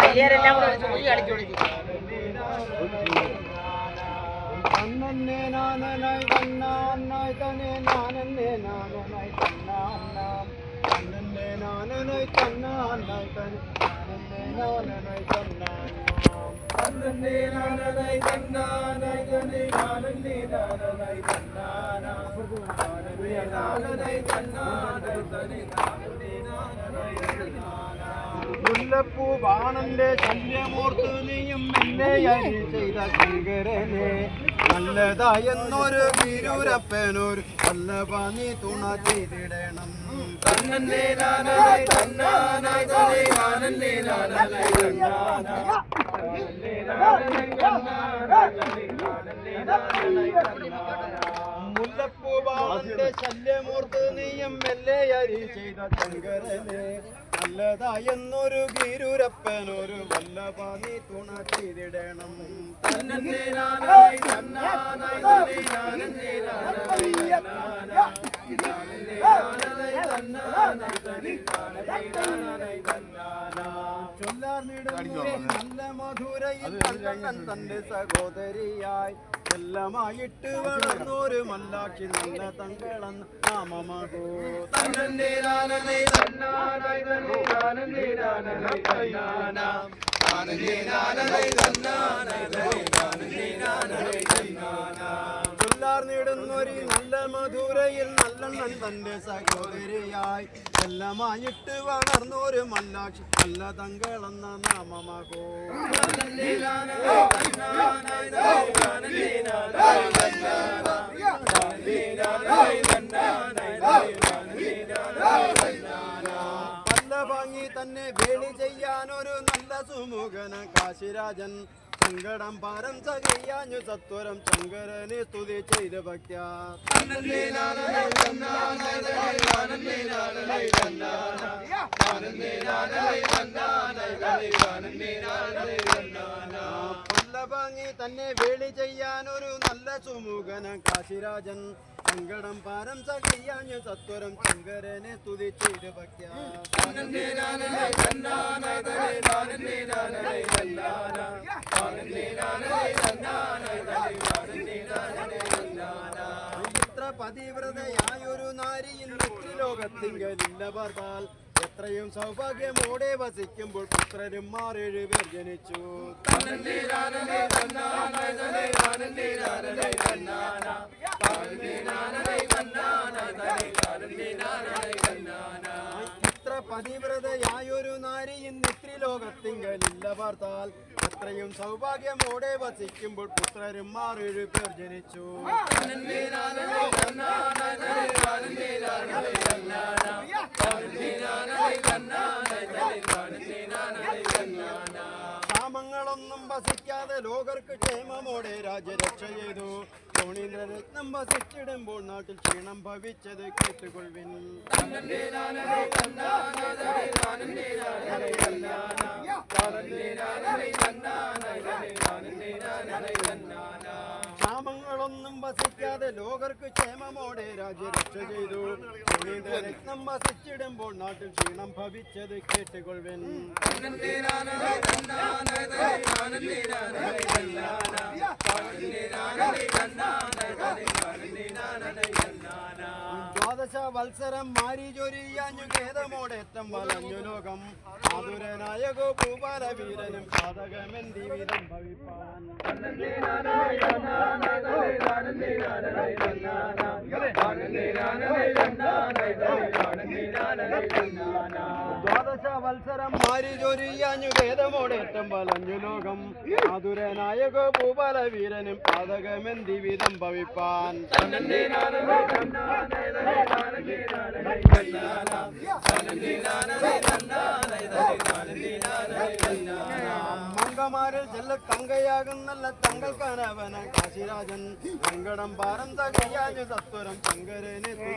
വലിയവരെല്ലാം കൂടെ ഒരു ചുഴി കളിച്ചു കൊടുക്കും തന്നന്നെ നാനനായി തന്നാനായി തന്നെ നാനന്നെ നാനനായി തന്നാനാം തന്നന്നെ നാനനായി തന്നാനായി തന്നെ നാനന്നെ നാനനായി തന്നാനാം തന്നെ തന്നെ മുല്ലപ്പൂ ബാണന്റെ ശല്യമോർത്ത് നീയും എന്നെ അരി ചെയ്ത ശങ്കരനെ നല്ലതായെന്നൊരു വീരൂരപ്പനൊരു വല്ലഭ നീ തുണ ചെയ്തിടണം. നാനായി തന്നാനായി തന്നെ തന്നാനാ. തന്നാനായി തന്നെ ശല്യമൂർത്ത് നീയം അരി ചെയ്ത ശങ്കരനെ. നല്ലതായെന്നൊരു ഗീരുരപ്പനൊരു വല്ലഭ നീ തുണ ചെയ്തിടണം. തന്നന്നെ നാനായി തന്നാനായി തന്നെ തന്നെ. ചൊല്ലാർ നീടുന്നു നല്ല മധുരയിൽ കണ്ണൻ തന്റെ സഹോദരിയായി എല്ലാമായിട്ട് വളർന്നൊരു മല്ലാക്കി നല്ല തങ്കളെന്ന് നാമമാകൂ തന്നന്നെ നാനനെ തന്നാനായി തന്നെ നാനന്നെ നാനനായി തന്നാനാം നാനന്നെ നാനനായി തന്നാനായി തന്നെ നാനന്നെ നാനനായി തന്നാനാം ചൊല്ലാർ നല്ല മധുരയിൽ നല്ലെണ്ണൻ തന്റെ സഹോദരിയായി. എല്ലാമായിട്ട് വളർന്നൊരു മല്ലാക്ഷി നല്ല തങ്കളെന്ന നാമമാകൂ. നല്ല തന്നെ വേളി ചെയ്യാനൊരു നല്ല സുമുഖന കാശിരാജൻ. സങ്കടം പാരം സകയ്യാഞ്ഞു സത്വരം ശങ്കരനെ സ്തുതി ചെയ്ത ഭക്യ. നല്ല ഭംഗി തന്നെ വേളി ചെയ്യാൻ ഒരു നല്ല സുമുഖനം കാശിരാജൻ. സങ്കടം പാരം സകയാഞ്ഞു സത്വരം ശങ്കരനെ സ്തുതി ചെയ്ത ഭക്യ. ഇത്ര പതിവ്രതയായൊരു ലോകത്തിങ്കലില്ല ഭർത്താൽ എത്രയും സൗഭാഗ്യമോടെ വസിക്കുമ്പോൾ പുത്രരും മാറേഴ് പേർ ജനിച്ചു ഇത്ര പതിവ്രതയായൊരു നാരിയിൽ ലോകത്തിങ്കലില്ല ഭർത്താൽ അത്രയും സൗഭാഗ്യമോടെ വസിക്കുമ്പോൾ പുത്രരും മാറൊരു പേർ ജനിച്ചു. ക്ഷാമങ്ങളൊന്നും വസിക്കാതെ ലോകർക്ക് ക്ഷേമമോടെ രാജ്യരക്ഷ ചെയ്തു. സോണീന്ദ്രരത്നം വസിച്ചിടുമ്പോൾ നാട്ടിൽ ക്ഷീണം ഭവിച്ചത് കേട്ടുകൊള്ളുവിൻ ക്ഷാമങ്ങളൊന്നും വസിക്കാതെ ലോകർക്ക് ക്ഷേമമോടെ രാജ്യരക്ഷ ചെയ്തു. രത്നം വസിച്ചിടുമ്പോൾ നാട്ടിൽ ക്ഷീണം ഭവിച്ചത് കേട്ടുകൊള്ളുവിൻ. ദ്വാദശ വത്സരം മാരി ചൊരിയാഞ്ഞു ഖേദമോടെത്തം വലഞ്ഞു ലോകം. ആതുരനായ ഭൂപാല വീരനും വിധം ഭവിപ്പാൻ. ദ്വാദശ വത്സരം മാരി ചൊരിയാഞ്ഞു ഖേദമോടെത്തം വലഞ്ഞു ലോകം. ആതുരനായ ഭൂപാല വീരനും പാതകമെന്തി വിധം ഭവിപ്പാൻ. മങ്കമാരിൽ ചെല്ല തങ്കയാകുന്നല്ല തങ്കൾ കനവന കാശിരാജൻ. വെങ്കടം പാരം തകയാജ് സത്വരം ചെയ്തു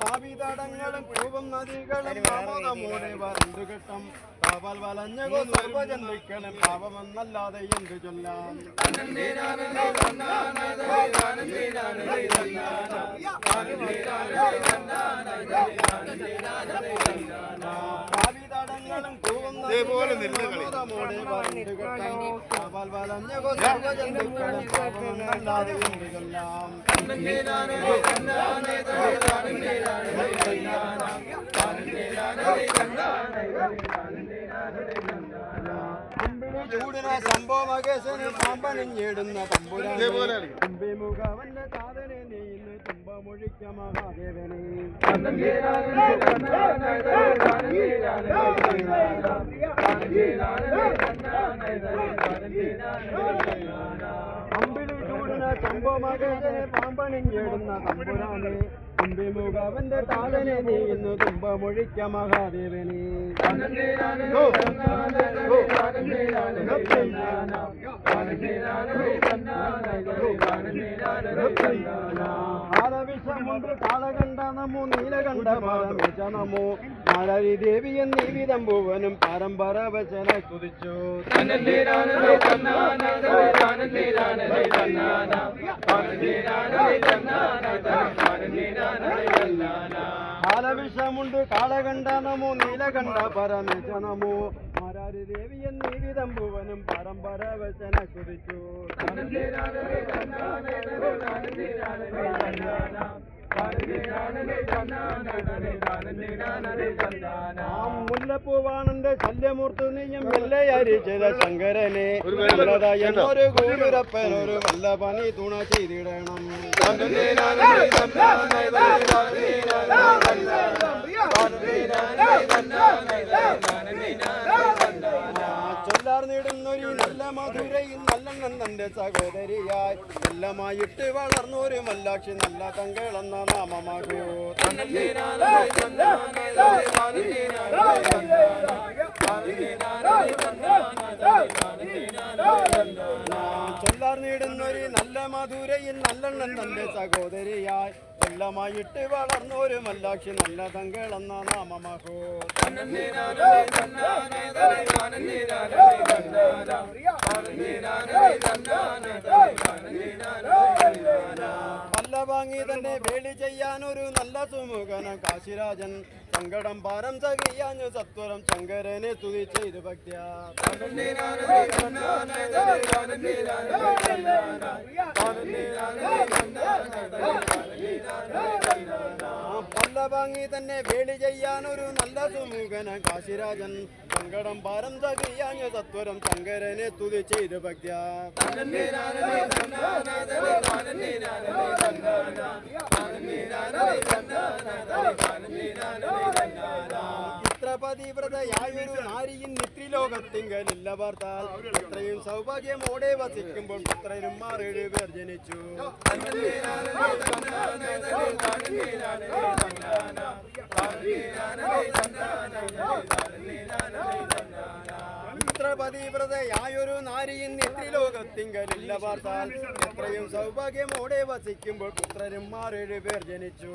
പാപിതടങ്ങളും കൂപം നദികളും ആമോദമോടെ വരണ്ടുകെട്ടം കാവൽ വലഞ്ഞകോ സർവജന്തുക്കളും പാപമെന്നല്ലാതെ എന്തു ചൊല്ലാം വരണ്ടുകെട്ടം കാവൽ വലഞ്ഞകോ സർവജന്തുക്കളും പാപമെന്നല്ലാതെ എന്തു ചൊല്ലാം? ചൂടിന സംഭവമകേശന് പാമ്പണിഞ്ഞിടുന്ന തമ്പുരാൻ തുമ്പിമുഖവന്റെ നീന്ന് തുമ്പ മുഴിക്ക മഹാദേവനെ അമ്പിളി സംഭവമകേശന് പാമ്പണിഞ്ഞിടുന്ന തമ്പുരാനെ തുമ്പിമുഖവന്റെ സാധനെ നെയ്യുന്ന തുമ്പമൊഴിക്ക മഹാദേവനെ. കാളകണ്ഠ നമോ നീലകണ്ഠ പരമേശ നമോ മഴരി ദേവി എന്നീ വിധം ഭുവനും പരമ്പര വചന സ്തുതിച്ചു ആലവിഷമുണ്ട് കാളകണ്ഠ നമോ നീലകണ്ഠ പരമേശ നമോ. മാരാരി ദേവി എന്നീ വിധം ഭുവനും പരമ്പര വചന ആ മുല്ലപ്പൂവാണന്റെ ശല്യമൂർത്ത് നീയും വെള്ളയരി ചെയ്ത ശങ്കരനെ. എന്നൊരു കൂരുരപ്പൻ ഒരു വല്ല പണി തുണ ചെയ്തിടണം. ചൊല്ലാർ നേടുന്നൊരു നല്ല മധുരയിൽ നല്ലെണ്ണം തന്റെ സഹോദരിയായി. എല്ലാമായിട്ട് വളർന്നൊരു മല്ലാക്ഷി നല്ല തങ്കളെന്ന നാമമാകൂ. ചൊല്ലാർ നേടുന്നൊരു നല്ല മധുരയിൽ നല്ലെണ്ണം തന്റെ സഹോദരിയായി. എല്ലാമായിട്ട് വളർന്നൊരു മല്ലാക്ഷി നല്ല തങ്കളെന്ന നാമമാകൂ. വാങ്ങി തന്നെ വേളി ചെയ്യാനൊരു നല്ല സുമുഖന കാശിരാജൻ. സങ്കടം പാരം സഹിയാഞ്ഞു സത്വരം ശങ്കരനെ സ്തുതി ചെയ്തു ഭക്ത്യ. വാങ്ങി തന്നെ വേളി ചെയ്യാൻ ഒരു നല്ല സുമുഖന കാശിരാജൻ. സങ്കടം പാരം സഹിയാഞ്ഞു സത്വരം ശങ്കരനെ സ്തുതി ചെയ്തു ഭക്ത്യ. ചിത്രപതിവ്രതയായൊരു നാരിயின் നിത്രിലോകത്തിങ്കലില്ല വാർത്താൽ സൗഭാഗ്യം സൗഭാഗ്യമോടെ വസിക്കുമ്പോൾ പുത്രനും മാറേഴ് പേർ ജനിച്ചു ചിത്രപതിവ്രതയായൊരു നാരിയിൻ നിത്രിലോകത്തിങ്കലില്ല പാർത്താൽ. എത്രയും സൗഭാഗ്യമോടെ വസിക്കുമ്പോൾ പുത്രനും മാറേഴ് പേർ ജനിച്ചു.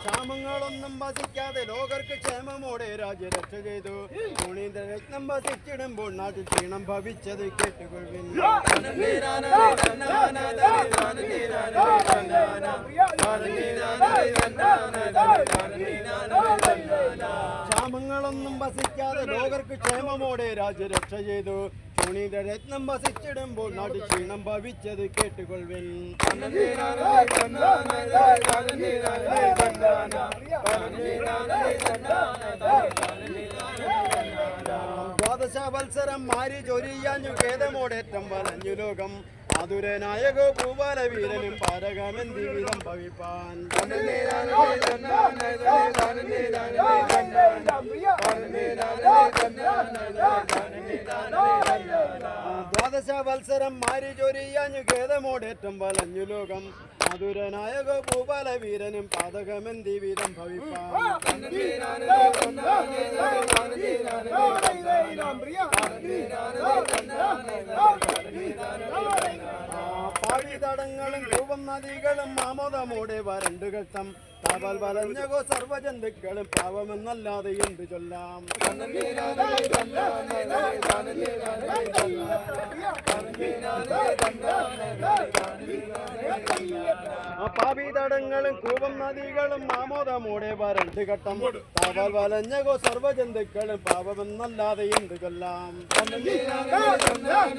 ക്ഷാമങ്ങളൊന്നും വസിക്കാതെ ലോകർക്ക് ക്ഷേമമോടെ രാജ്യരക്ഷ ചെയ്തു. മുണീന്ദ്ര രത്നം വസിച്ചിടുമ്പോൾ നാട്ടിൽ ക്ഷീണം ഭവിച്ചത് കേട്ടുകൊള്ളുവിൻ വസിക്കാതെ ലോകർക്ക് ക്ഷേമമോടെ രാജ്യരക്ഷ ചെയ്തു. മുണീന്ദ്ര രത്നം വസിച്ചിടുമ്പോൾ നാട് ക്ഷീണം ഭവിച്ചത് കേട്ടുകൊള്ളുവിൻ. ദ്വാദശ വത്സരം മാരി ചൊരിയാഞ്ഞു ഖേദമോടേറ്റം വലഞ്ഞു ലോകം. മാധുരനായക ഭൂപാല വീരനും പാരകമെന്തി വിധം ഭവിപ്പാൻ ദ്വാദശ വത്സരം മാരി ചൊരിയാഞ്ഞു ഖേദമോടേറ്റം വലഞ്ഞു ലോകം. മധുരനായക ഗോപാല വീരനും പാതകമെന്തി വീതം പാടിതടങ്ങളും രൂപം നദികളും ആമോദമോടെ വരണ്ടു തവൽ വലഞ്ഞകോ സർവജന്തുക്കളും പാവമെന്നല്ലാതെ എന്ത് ചൊല്ലാം പാപിതടങ്ങളും കൂപം നദികളും ആമോദമോടെ വരണ്ട് ഘട്ടം വലഞ്ഞ വലഞ്ഞകോ സർവജന്തുക്കളും പാവമെന്നല്ലാതെ കൊല്ലാം ചൊല്ലാം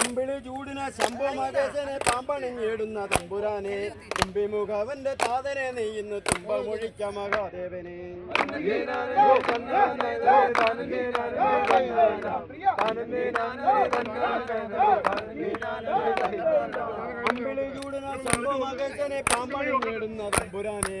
അമ്പിളി ചൂടിന ശംഭു മകേശനെ പാമ്പണിഞ്ഞിടുന്ന തമ്പുരാനെ. തുമ്പി മുഖവന്റെ താതനെ നെയ്യുന്നു തുമ്പമൊഴിക്ക മഹാദേവനെ. അമ്പിളി ചൂടിന ശംഭു മകേശനെ പാമ്പണിഞ്ഞിടുന്ന തമ്പുരാനെ.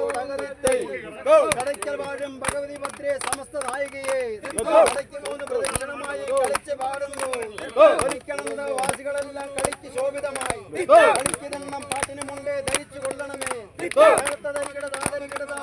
സംഘത്തെ കടയ്ക്കൽ വാഴും ഭഗവതി ഭദ്രയെ സമസ്ത നായികയെ കടയ്ക്ക് മൂന്ന് പ്രദക്ഷിണമായി കളിച്ച് പാടുന്നു. ഒരിക്കണമെന്ന വാസികളെല്ലാം കളിക്ക് ശോഭിതമായി. കളിക്കുതെണ്ണം പാട്ടിന് മുമ്പേ ധരിച്ചു കൊള്ളണമേ. തനികിടതാ തനികിടതാ